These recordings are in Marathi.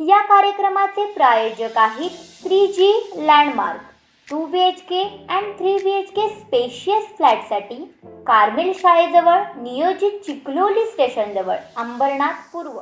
या कार्यक्रमाचे प्रायोजक आहेत three G landmark two B H K and three B H K spacious फ्लॅटसाठी Carmel शाळेजवळ नियोजित चिखलोली स्टेशनजवळ अंबरनाथ पूर्व.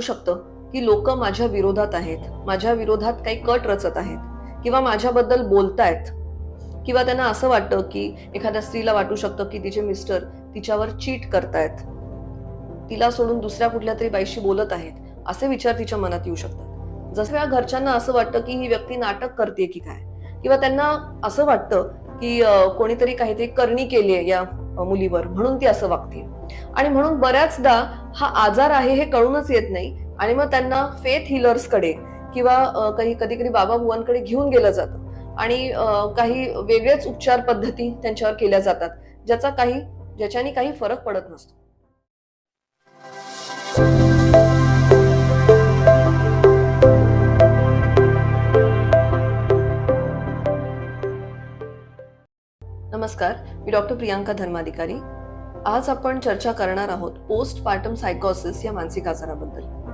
शकतो. की लोक माझ्या विरोधात आहेत. माझ्या विरोधात काही कट रचत आहेत. किंवा माझ्याबद्दल बोलतायत. किंवा त्यांना असं वाटतं की एखाद्या स्त्रीला वाटू शकतं की तिचे मिस्टर तिच्यावर चीट करतायत. तिला सोडून दुसऱ्या कुठल्या तरी बाईशी बोलत आहेत. असे विचार तिच्या मनात येऊ शकतात. जसं या घरच्यांना असं वाटतं की ही व्यक्ती नाटक करते की काय? किंवा त्यांना असं वाटतं की कोणीतरी काहीतरी करणी केली आहे या मुलीवर. म्हणून ती असं वागते आणि म्हणून बऱ्याचदा हा आजार आहे हे कळूनच येत नाही. आणि मग त्यांना फेथ हिलर्सकडे किंवा काही कधी कधी बाबा बुवांकडे घेऊन गेलं जातं. आणि काही वेगळेच उपचार पद्धती त्यांच्यावर केल्या जातात ज्याचा काही ज्याच्याने काही फरक पडत नसतो. नमस्कार मी डॉक्टर प्रियांका धर्माधिकारी. आज आपण चर्चा करणार आहोत पोस्ट पार्टम सायकोसिस या मानसिक आजाराबद्दल.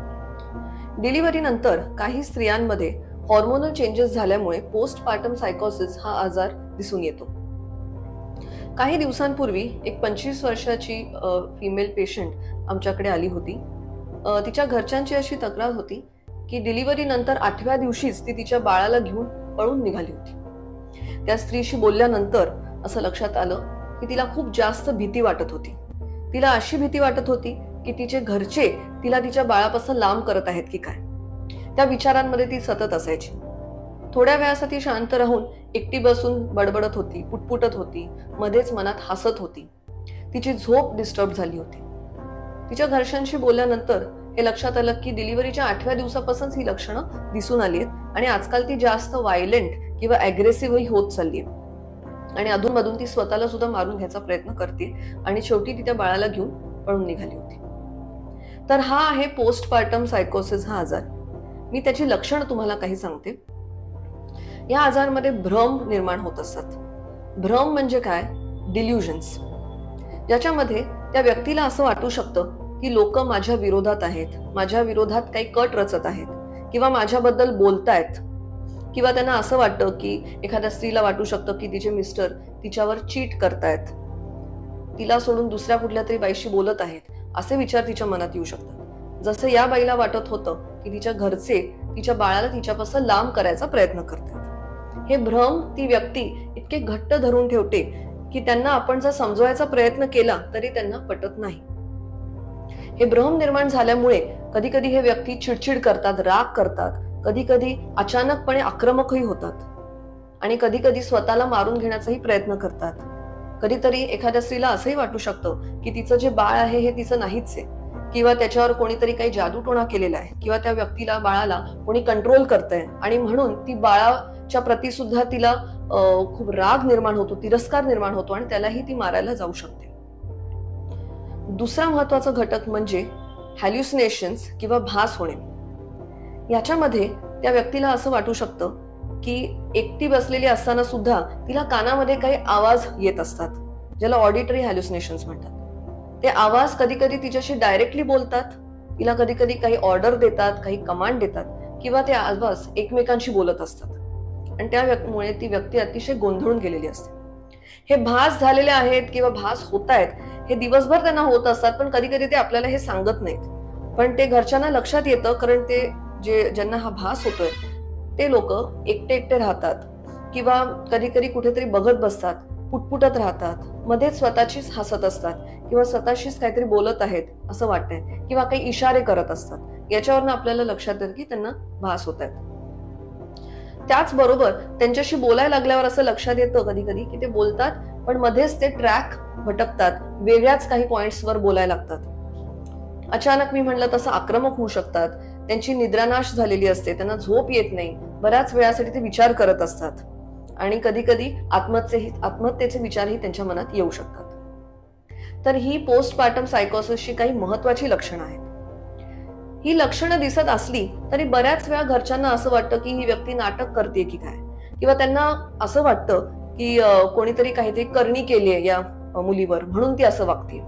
डिलिव्हरी नंतर काही स्त्रियांमध्ये हॉर्मोनल चेंजेस झाल्यामुळे पोस्टपार्टम सायकोसिस हा आजार दिसून येतो. काही दिवसांपूर्वी एक पंचवीस वर्षाची फिमेल पेशंट आमच्याकडे आली होती. तिच्या घरच्यांची अशी तक्रार होती की डिलिव्हरी नंतर आठव्या दिवशीच ती तिच्या बाळाला घेऊन पळून निघाली होती. त्या स्त्रीशी बोलल्यानंतर असं लक्षात आलं की तिला खूप जास्त भीती वाटत होती. तिला अशी भीती वाटत होती की तिचे घरचे तिला तिच्या बाळापासून लांब करत आहेत की काय? त्या विचारांमध्ये ती सतत असायची. थोड्या वेळासाठी शांत राहून एकटी बसून बडबडत होती पुटपुटत होती मध्येच मनात हसत होती. तिची झोप डिस्टर्ब झाली होती. तिच्या घरच्यांशी बोलल्यानंतर हे लक्षात आलं की डिलिव्हरीच्या आठव्या दिवसापासूनच ही लक्षणं दिसून आली आहेत आणि आजकाल ती जास्त व्हायलेंट किंवा अग्रेसिव्हही होत चालली आहे. आणि अधूनमधून ती स्वतःला सुद्धा मारून घ्यायचा प्रयत्न करते आणि शेवटी ती त्या बाळाला घेऊन पळून निघाली होती. तर हा आहे पोस्टपार्टम सायकोसिस हा आजार. मी त्याची लक्षणं तुम्हाला काही सांगते. या आजारमध्ये भ्रम निर्माण होत असतात. भ्रम म्हणजे काय? डिल्युजन्स ज्याच्यामध्ये त्या व्यक्तीला असं वाटू शकतं की लोक माझ्या विरोधात आहेत माझ्या विरोधात काही कट रचत आहेत किंवा माझ्याबद्दल बोलतायत किंवा त्यांना असं वाटतं की एखाद्या स्त्रीला वाटू शकतं की तिचे मिस्टर तिच्यावर चीट करतायत. तिला सोडून दुसऱ्या कुठल्या तरी बाईशी बोलत आहेत. असे विचार तिच्या मनात येऊ शकतात. जसं या बाईला वाटत होतं की तिच्या घरचे तिच्या बाळाला तिच्यापासून लांब करायचा प्रयत्न करतात. हे भ्रम ती व्यक्ती इतके घट्ट धरून ठेवते की त्यांना आपण जर समजवायचा प्रयत्न केला तरी त्यांना पटत नाही. हे भ्रम निर्माण झाल्यामुळे कधी कधी हे व्यक्ती चिडचिड करतात राग करतात कधी कधी अचानकपणे आक्रमकही होतात. आणि कधी कधी स्वतःला मारून घेण्याचाही प्रयत्न करतात. कधीतरी एखाद्या स्त्रीला असंही वाटू शकतं की तिचं जे बाळ आहे हे तिचं नाहीच आहे. किंवा त्याच्यावर कोणीतरी काही जादूटोणा केलेला आहे. किंवा त्या व्यक्तीला बाळाला कोणी कंट्रोल करतंय. आणि म्हणून ती बाळाच्या प्रती सुद्धा तिला अं, खूप राग निर्माण होतो तिरस्कार निर्माण होतो आणि त्यालाही ती मारायला जाऊ शकते. दुसरा महत्त्वाचा घटक म्हणजे हॅल्युसिनेशन्स किंवा भास होणे. याच्यामध्ये त्या व्यक्तीला असं वाटू शकतं की एकटी बसलेली असताना सुद्धा तिला कानामध्ये काही आवाज येत असतात ज्याला ऑडिटरी हॅल्युसिनेशन म्हणतात. ते आवाज कधी कधी तिच्याशी डायरेक्टली बोलतात तिला कधी कधी काही ऑर्डर देतात काही कमांड देतात किंवा ते आवाज एकमेकांशी बोलत असतात. आणि त्या ती व्यक्ती अतिशय गोंधळून गेलेली असते. हे भास झालेले आहेत किंवा भास होत आहेत हे दिवसभर त्यांना होत असतात पण कधी कधी ते आपल्याला हे सांगत नाहीत. पण ते घरच्यांना लक्षात येतं कारण ते जे ज्यांना हा भास होतोय ते लोक एकटे एकटे राहतात. किंवा कधी कधी कुठेतरी बघत बसतात पुटपुटत राहतात. मध्येच स्वतःचीच हसत असतात किंवा स्वतःशीच काहीतरी बोलत आहेत असं वाटतंय किंवा काही इशारे करत असतात. याच्यावरनं आपल्याला लक्षात येईल की त्यांना भास होत आहेत. त्याचबरोबर त्यांच्याशी बोलायला लागल्यावर असं लक्षात येतं कधी कधी की ते बोलतात पण मध्येच ते ट्रॅक भटकतात. वेगळ्याच काही पॉइंट्सवर बोलायला लागतात. अचानक मी म्हणलं तसं आक्रमक होऊ शकतात. त्यांची निद्रानाश झालेली असते त्यांना झोप येत नाही. बऱ्याच वेळासाठी ते विचार करत असतात. आणि कधी कधी आत्महत्येही आत्महत्येचे विचारही त्यांच्या मनात येऊ शकतात. तर ही पोस्टपार्टम सायकोसिसची काही महत्वाची लक्षणं आहेत. ही लक्षणं दिसत असली तरी बऱ्याच वेळा घरच्यांना असं वाटतं की ही व्यक्ती नाटक करते की काय? किंवा त्यांना असं वाटतं की कोणीतरी काहीतरी करणी केली आहे या मुलीवर म्हणून ती असं वागते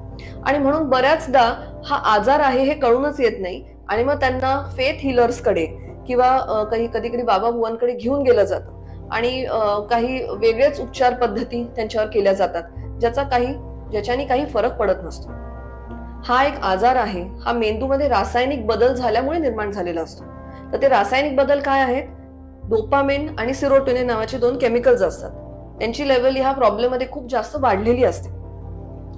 आणि म्हणून बऱ्याचदा हा आजार आहे हे कळूनच येत नाही. आणि मग त्यांना फेथ हिलर्सकडे किंवा काही कधी कधी बाबा भुवांकडे घेऊन गेलं जातं. आणि काही वेगळेच उपचार पद्धती त्यांच्यावर केल्या जातात ज्याचा काही ज्याच्याने काही फरक पडत नसतो. हा एक आजार आहे हा मेंदूमध्ये रासायनिक बदल झाल्यामुळे निर्माण झालेला असतो. तर ते रासायनिक बदल काय आहेत? डोपामेन आणि सिरोटोनिन नावाचे दोन केमिकल्स असतात. त्यांची लेवल ह्या प्रॉब्लेममध्ये खूप जास्त वाढलेली असते.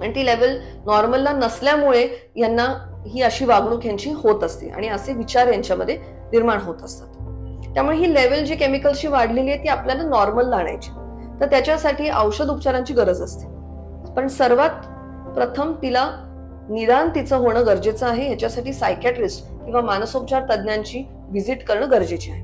आणि ती लेवल नॉर्मलला नसल्यामुळे यांना ही अशी वागणूक यांची होत असते आणि असे विचार यांच्यामध्ये निर्माण होत असतात. त्यामुळे ही लेवल जी केमिकल्सची वाढलेली आहे ती आपल्याला नॉर्मलला आणायची तर त्याच्यासाठी औषध उपचारांची गरज असते. पण सर्वात प्रथम तिला निदान तिचं होणं गरजेचं आहे याच्यासाठी सायकॅट्रिस्ट किंवा मानसोपचार तज्ज्ञांची व्हिजिट करणं गरजेचे आहे.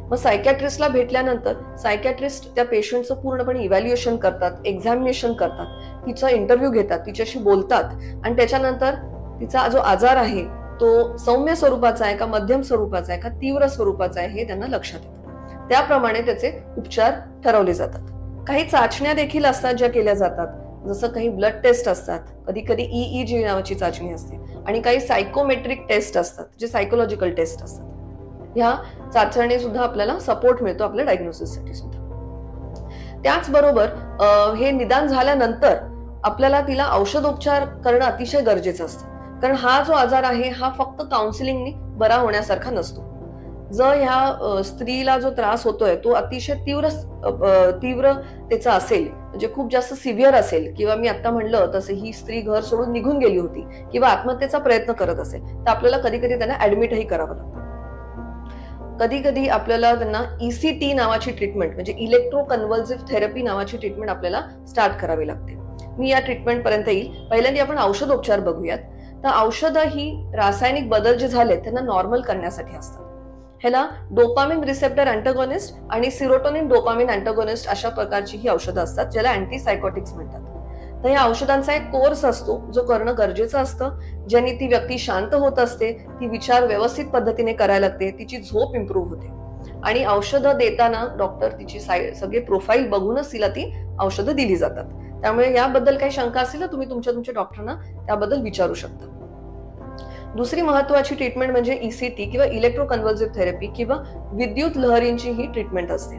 मग सायकॅट्रिस्टला भेटल्यानंतर सायकॅट्रिस्ट त्या पेशंटचं पूर्णपणे इव्हॅल्युएशन करतात एक्झामिनेशन करतात तिचा इंटरव्ह्यू घेतात तिच्याशी बोलतात आणि त्याच्यानंतर तिचा जो आजार आहे तो सौम्य स्वरूपाचा आहे का मध्यम स्वरूपाचा आहे का तीव्र स्वरूपाचा आहे हे त्यांना लक्षात येतं. त्याप्रमाणे त्याचे उपचार ठरवले जातात. काही चाचण्या देखील असतात ज्या केल्या जातात. जसं काही ब्लड टेस्ट असतात. कधी कधी ई जी नावाची चाचणी असते. आणि काही सायकोमेट्रिक टेस्ट असतात जे सायकोलॉजिकल टेस्ट असतात. ह्या चाचणी सुद्धा आपल्याला सपोर्ट मिळतो आपल्या डायग्नोसिससाठी सुद्धा. त्याचबरोबर हे निदान झाल्यानंतर आपल्याला तिला औषधोपचार करणं अतिशय गरजेचं असतं. कारण हा जो आजार आहे हा फक्त काउन्सिलिंगनी बरा होण्यासारखा नसतो. जर ह्या स्त्रीला जो त्रास होतोय तो अतिशय तीव्र तीव्र तीव्रतेचा असेल म्हणजे खूप जास्त सिव्हिअर असेल किंवा मी आता म्हणलं तसं ही स्त्री घर सोडून निघून गेली होती किंवा आत्महत्येचा प्रयत्न करत असेल तर आपल्याला कधी कधी त्यांना ऍडमिटही करावं लागतं. कधी कधी आपल्याला त्यांना ईसीटी नावाची ट्रीटमेंट म्हणजे इलेक्ट्रो कन्व्हल्सिव्ह थेरपी नावाची ट्रीटमेंट आपल्याला स्टार्ट करावी लागते. मी या ट्रीटमेंट पर्यंत येईल. पहिल्यांदा आपण औषधोपचार बघूयात. तर औषधं ही रासायनिक बदल जे झाले त्यांना नॉर्मल करण्यासाठी असतात. ह्याला डोपामिन रिसेप्टर अँटोगोनिस्ट आणि सिरोटोनिन डोपामिन अँटोगोनिस्ट अशा प्रकारची ही औषधं असतात ज्याला अँटीसायकोटिक्स म्हणतात. तर या औषधांचा एक कोर्स असतो जो करणं गरजेचं असतं. ज्याने ती व्यक्ती शांत होत असते ती विचार व्यवस्थित पद्धतीने करायला लागते तिची झोप इम्प्रूव्ह होते. आणि औषधं देताना डॉक्टर तिची सगळे प्रोफाईल बघूनच तिला ती औषधं दिली जातात. त्यामुळे याबद्दल काही शंका असेल तर तुम्ही तुमच्या तुमच्या डॉक्टरना त्याबद्दल विचारू शकता. दुसरी महत्वाची ट्रीटमेंट म्हणजे ईसीटी किंवा इलेक्ट्रो कन्व्हल्सिव्ह थेरपी किंवा विद्युत लहरींची ही ट्रीटमेंट असते.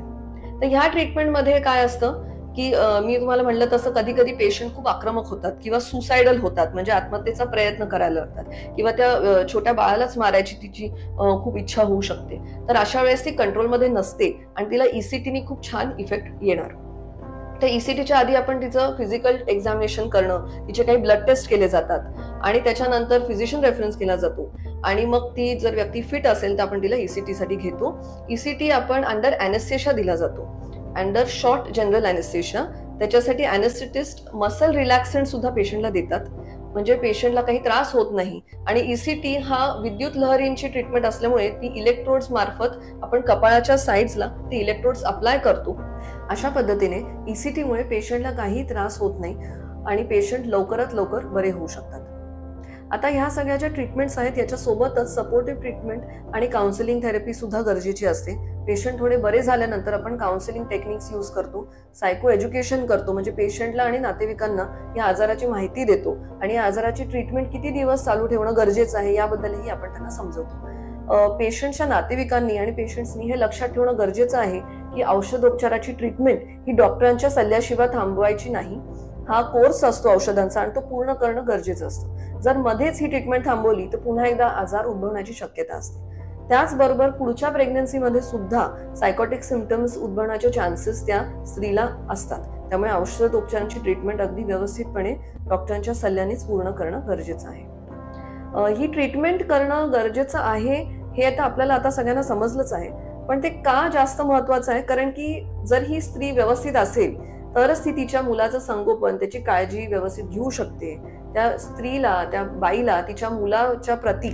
तर ह्या ट्रीटमेंटमध्ये काय असतं की मी तुम्हाला म्हणलं तसं कधी कधी पेशंट खूप आक्रमक होतात किंवा सुसायडल होतात म्हणजे आत्महत्येचा प्रयत्न करायला लागतात किंवा त्या छोट्या बाळालाच मारायची तिची खूप इच्छा होऊ शकते. तर अशा वेळेस ती कंट्रोलमध्ये नसते आणि तिला ईसीटीने खूप छान इफेक्ट येणार. तर ईसीटीच्या आधी आपण तिचं फिजिकल एक्झामिनेशन करणं तिचे काही ब्लड टेस्ट केले जातात आणि त्याच्यानंतर फिजिशियन रेफरन्स केला जातो. आणि मग ती जर व्यक्ती फिट असेल तर आपण तिला ईसीटी साठी घेतो. ईसीटी आपण अंडर अॅनेस्थेशिया दिला जातो. अंडर शॉर्ट जनरल अॅनेस्थेशिया त्याच्यासाठी अॅनेस्थेटिस्ट मसल रिलॅक्संट सुद्धा पेशंटला देतात. म्हणजे पेशंटला काही त्रास होत नाही. आणि ईसीटी हा विद्युत लहरींची ट्रीटमेंट असल्यामुळे ती इलेक्ट्रोड्स मार्फत आपण कपाळाच्या साईड्सला ती इलेक्ट्रोड्स अप्लाय करतो. अशा पद्धतीने ईसीटीमुळे पेशंटला काही त्रास होत नाही आणि पेशंट लवकरात लवकर बरे होऊ शकतात. आता ह्या सगळ्या ज्या ट्रीटमेंट्स आहेत याच्यासोबतच सपोर्टिव्ह ट्रीटमेंट आणि काउन्सिलिंग थेरपी सुद्धा गरजेची असते. पेशंट थोडे बरे झाल्यानंतर आपण काउन्सिलिंग टेक्निक्स यूज करतो सायको एज्युकेशन करतो म्हणजे पेशंटला आणि नातेवाईकांना या आजाराची माहिती देतो आणि या आजाराची ट्रीटमेंट किती दिवस चालू ठेवणं गरजेचं आहे याबद्दलही आपण त्यांना समजवतो. पेशंटच्या नातेवाईकांनी आणि पेशंट्सनी हे लक्षात ठेवणं गरजेचं आहे की औषधोपचाराची ट्रीटमेंट ही डॉक्टरांच्या सल्ल्याशिवाय थांबवायची नाही. हा कोर्स असतो औषधांचा आणि तो पूर्ण करणं गरजेचं असतं. जर मध्येच ही ट्रीटमेंट थांबवली तर पुन्हा एकदा आजार उद्भवण्याची शक्यता असते. त्याचबरोबर पुढच्या प्रेग्नन्सीमध्ये सुद्धा सायकोटिक सिमटम्स उद्भवण्याचे चान्सेस त्या स्त्रीला असतात. त्यामुळे औषध उपचारांची ट्रीटमेंट अगदी व्यवस्थितपणे डॉक्टरांच्या सल्ल्यानेच पूर्ण करणं गरजेचं आहे. ही ट्रीटमेंट करणं गरजेचं आहे हे आता आपल्याला आता सगळ्यांना समजलंच आहे. पण ते का जास्त महत्वाचं आहे? कारण की जर ही स्त्री व्यवस्थित असेल तरच ती तिच्या मुलाचं संगोपन त्याची काळजी व्यवस्थित घेऊ शकते. त्या स्त्रीला त्या बाईला तिच्या मुलाच्या प्रती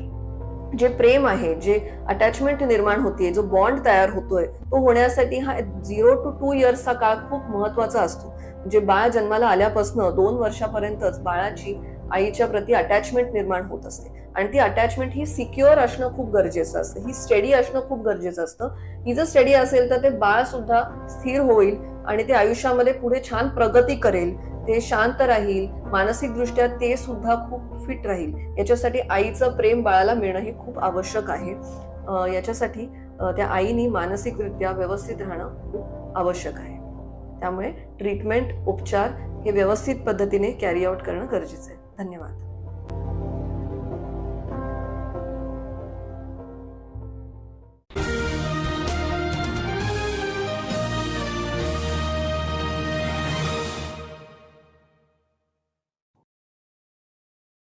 जे प्रेम आहे जे अटॅचमेंट निर्माण होते जो बॉन्ड तयार होतोय तो होण्यासाठी हा झिरो टू टू इयर्सचा काळ खूप महत्त्वाचा असतो. म्हणजे बाळ जन्माला आल्यापासून दोन वर्षापर्यंतच बाळाची आईच्या प्रती अटॅचमेंट निर्माण होत असते. आणि ती अटॅचमेंट ही सिक्युअर असणं खूप गरजेचं असतं. ही स्टडी असणं खूप गरजेचं असतं. ही जर स्टडी असेल तर ते बाळ सुद्धा स्थिर होईल आणि ते आयुष्यामध्ये पुढे छान प्रगती करेल. ते शांत राहील मानसिकदृष्ट्या ते सुद्धा खूप फिट राहील. याच्यासाठी आईचं प्रेम बाळाला मिळणं हे खूप आवश्यक आहे. याच्यासाठी त्या आईनी मानसिकरित्या व्यवस्थित राहणं खूप आवश्यक आहे. त्यामुळे ट्रीटमेंट उपचार हे व्यवस्थित पद्धतीने कॅरी आउट करणं गरजेचं आहे. धन्यवाद.